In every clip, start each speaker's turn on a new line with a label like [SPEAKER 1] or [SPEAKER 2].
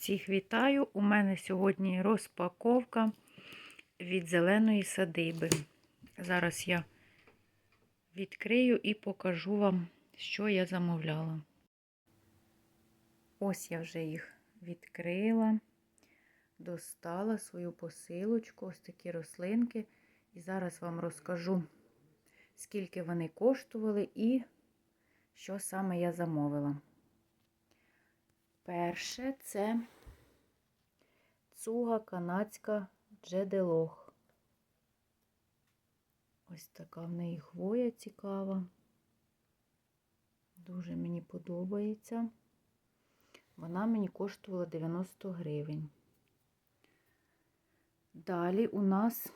[SPEAKER 1] Всіх вітаю! У мене сьогодні розпаковка від зеленої садиби. Зараз я відкрию і покажу вам, що я замовляла. Ось я вже їх відкрила, достала свою посилочку, ось такі рослинки. І зараз вам розкажу, скільки вони коштували і що саме я замовила. Перше це цуга канадська джеделох. Ось така в неї хвоя цікава. Дуже мені подобається. Вона мені коштувала 90 гривень. Далі у нас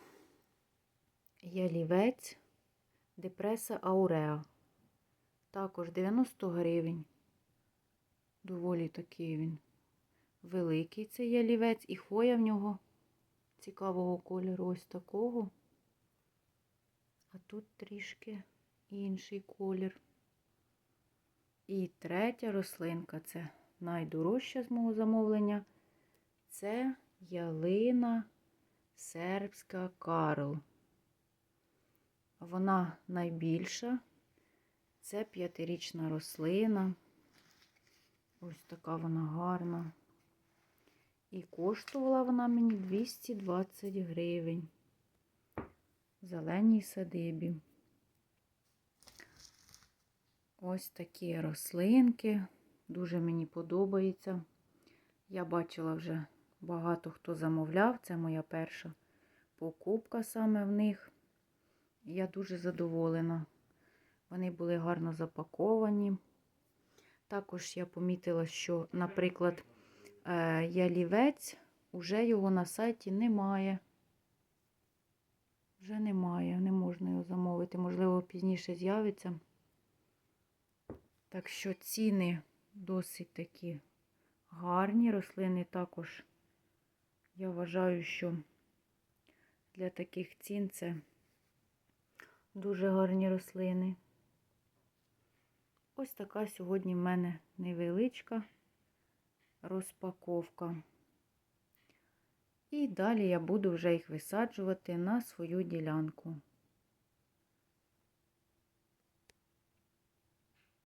[SPEAKER 1] ялівець депреса ауреа. Також 90 гривень. Доволі такий він великий цей ялівець, і хвоя в нього цікавого кольору ось такого. А тут трішки інший колір. І третя рослинка це найдорожча з мого замовлення. Це ялина сербська Карл. Вона найбільша. Це п'ятирічна рослина. Ось така вона гарна. І коштувала вона мені 220 гривень. В зеленій садибі. Ось такі рослинки. Дуже мені подобається. Я бачила вже багато хто замовляв. Це моя перша покупка саме в них. Я дуже задоволена. Вони були гарно запаковані. Також я помітила, що, наприклад, е, ялівець, уже його на сайті немає. Вже немає, не можна його замовити, можливо, пізніше з'явиться. Так що ціни досить такі гарні. Рослини також, я вважаю, що для таких цін це дуже гарні рослини. Ось така сьогодні в мене невеличка розпаковка. І далі я буду вже їх висаджувати на свою ділянку.